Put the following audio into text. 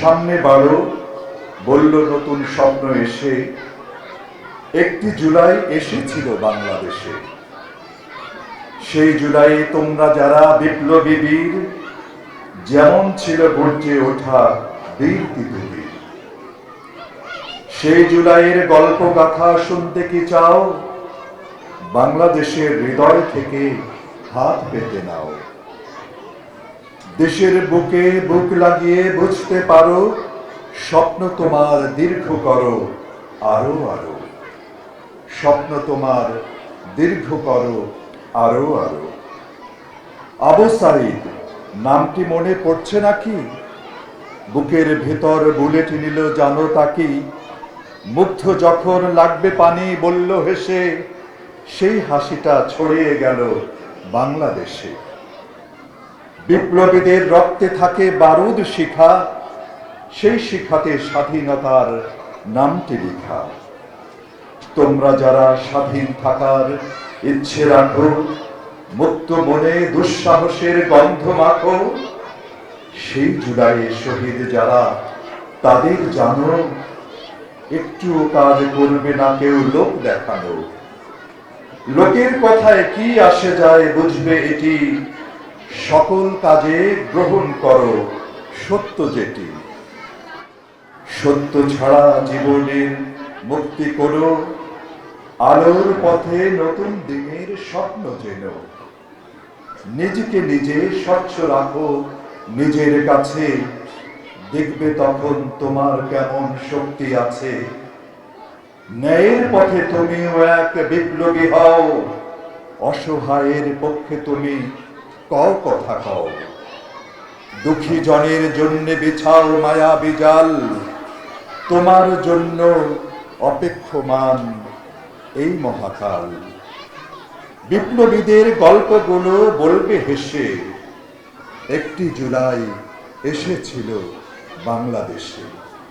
সামনে বারো বলল, নতুন স্বপ্ন এসে, একটি জুলাই এসেছিল বাংলাদেশে। সেই জুলাইয়ে তোমরা যারা বিপ্লবী বীর, যেমন ছিল গর্জে ওঠা বীর তিতুবীর সেই জুলাইয়ের গল্প গাথা শুনতে কি চাও? বাংলাদেশের হৃদয় থেকে হাত পেতে নাও। দেশের বুকে বুক লাগিয়ে বুঝতে পারো, স্বপ্ন তোমার দীর্ঘ করো, আরও আরও। স্বপ্ন তোমার দীর্ঘ করো, আরও আরও। আবু সাইদ নামটি মনে পড়ছে নাকি? বুকের ভেতর বুলেট নিল জানো তাকি মুগ্ধ যখন লাগবে পানি, বলল হেসে, সেই হাসিটা ছড়িয়ে গেল বাংলাদেশে। বিপ্লবীদের রক্তে থাকে বারুদ শিখা, সেই শিখাতে স্বাধীনতার নামটি লেখা। তোমরা যারা স্বাধীন থাকার ইচ্ছে রাখো, মুক্ত মনে দুঃসাহসের গন্ধ মাখো, সেই জুলাইয়ে শহীদ যারা তাদের জানো একটু কাজ করবে না কেউ লোক দেখানো। লোকের কথায় কি আসে যায় বুঝবে এটি সকল কাজে গ্রহণ করো সত্য যেটি। সত্য ছাড়া জীবনের মুক্তি করো, আলোর পথে নতুন দিনের স্বপ্ন যেন নিজেকে নিজে স্বচ্ছ রাখো, নিজের কাছে। দেখবে তখন তোমার কেমন শক্তি আছে। ন্যায়ের পথে তুমিও এক বিপ্লবী হও, অসহায়ের পক্ষে তুমি কও কথা কও। দুঃখী জনের জন্য বিছাল মায়া বিজাল, তোমার জন্য অপেক্ষমান এই মহাকাল। বিপ্লবীদের গল্পগুলো বলবে হেসে, একটি জুলাই এসেছিল বাংলাদেশে।